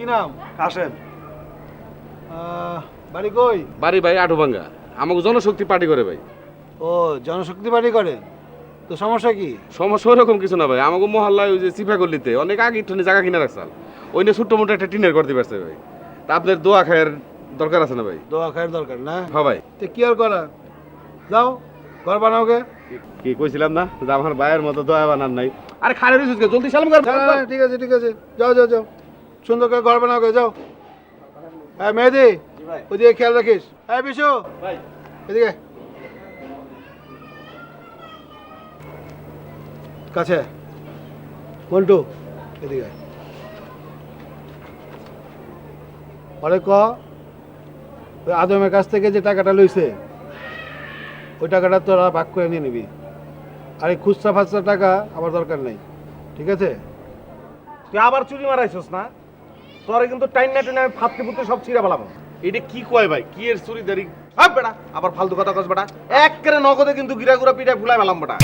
কি নাম? কাশেম। বাড়ি কই? বাড়ি ভাই আঠুভাঙ্গা। আমাকে জনশক্তি পার্টি করে ভাই। ও জনশক্তি পার্টি করেন তো সমস্যা কি? সমস্যা ওরকম কিছু না ভাই। আমাকে মহল্লায় ওই যে চিপা গল্লিতে অনেক আগে একটু জায়গা কিনে রাখছাল ওই নিয়ে ছোট্ট মোটো একটা টিনের করতে পারছে ভাই। তা আপনার দোয়া খায়ের দরকার আছে না ভাই? দোয়া খায়ের দরকার না? হ্যাঁ ভাই। তো কি আর করা যাও ঘর বানাও গে। কি কইছিলাম না? যে আমার ভাইয়ের মতো দোয়া বানার নাই। আরে খারে রইছিস জলদি সালাম কর। ঠিক আছে ঠিক আছে। যাও যাও যাও। সুন্দর করে ঘর বানাও করে যাও। হ্যাঁ মেহেদি ওদিকে খেয়াল রাখিস। হ্যাঁ বিশু এদিকে। কাছে। মন্টু এদিকে। পরে ক ওই আদমের কাছ থেকে যে টাকাটা লইছে ওই টাকাটা তোরা ভাগ করে নিয়ে নিবি। আর এই খুচরা ফাচরা টাকা আমার দরকার নাই। ঠিক আছে? তুই আবার চুরি মারাইছস না? তোরে কিন্তু টাইম না টাইম ফাতকে ফুটতে সব ছিঁড়ে পেলাম এটা কি কয় ভাই? কি এর চুরি দাঁড়ি? হ্যাঁ বেটা আবার ফালতু কথা কস বেটা। এক করে নগদে কিন্তু গিরা গুড়া পিঠা ফুলাই বেটা।